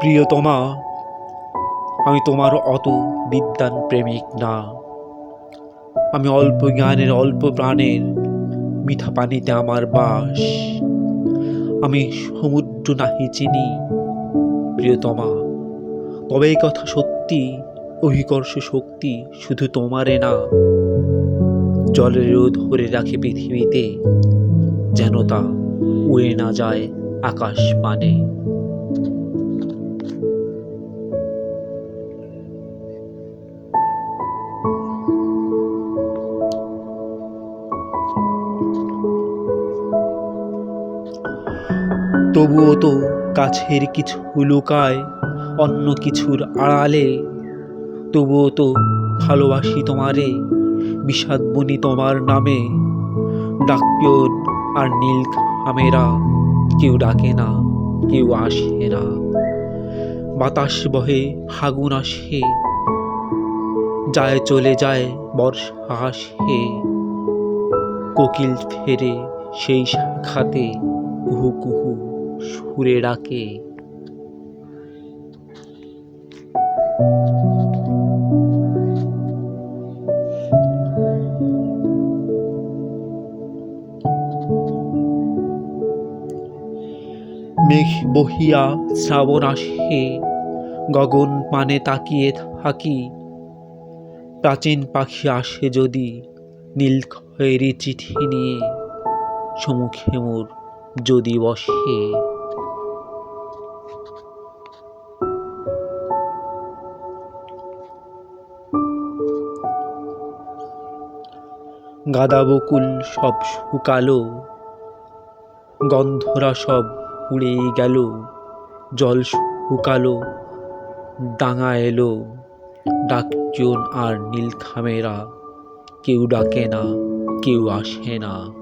প্রিয়তমা, আমি তোমার অত বিদ্যান প্রেমিক না। আমি অল্প জ্ঞানের, অল্প প্রাণের মিঠা পানিতে আমার বাস। আমি সমুদ্র নাহি চিনি, প্রিয়তমা। তবে এই কথা সত্যি, অভিকর্ষ শক্তি শুধু তোমারে না। জলেরও ধরে রাখে পৃথিবীতে, যেন তা উড়ে না যায় আকাশ পানে তবুও তো কাছের কিছু লুকায় অন্য কিছুর আড়ালে। তবুও তো ভালোবাসি তোমারে বিষাদ বনি তোমার নামে। ডাকিয়ন আর নীল খামেরা কেউ ডাকে না, কেউ আসে না। বাতাস বহে, ফাগুন আসে, যায় চলে যায়, বর্ষা আসে। কোকিল ফেরে সেই শাখাতে কুহু কুহু সুরে ডাকে। মেঘ বহিয়া শ্রাবণ আসে, গগন পানে তাকিয়ে থাকি। প্রাচীন পাখি আসে যদি নীল চিঠি নিয়ে, সমুখে মোর যদি বসে। গাদা বকুল সব শুকালো, গন্ধরা সব উড়ে গেল, জল শুকালো, ডাঙা এলো, ডাকজন আর নীলখামেরা, কেউ ডাকে না, কেউ আসে না।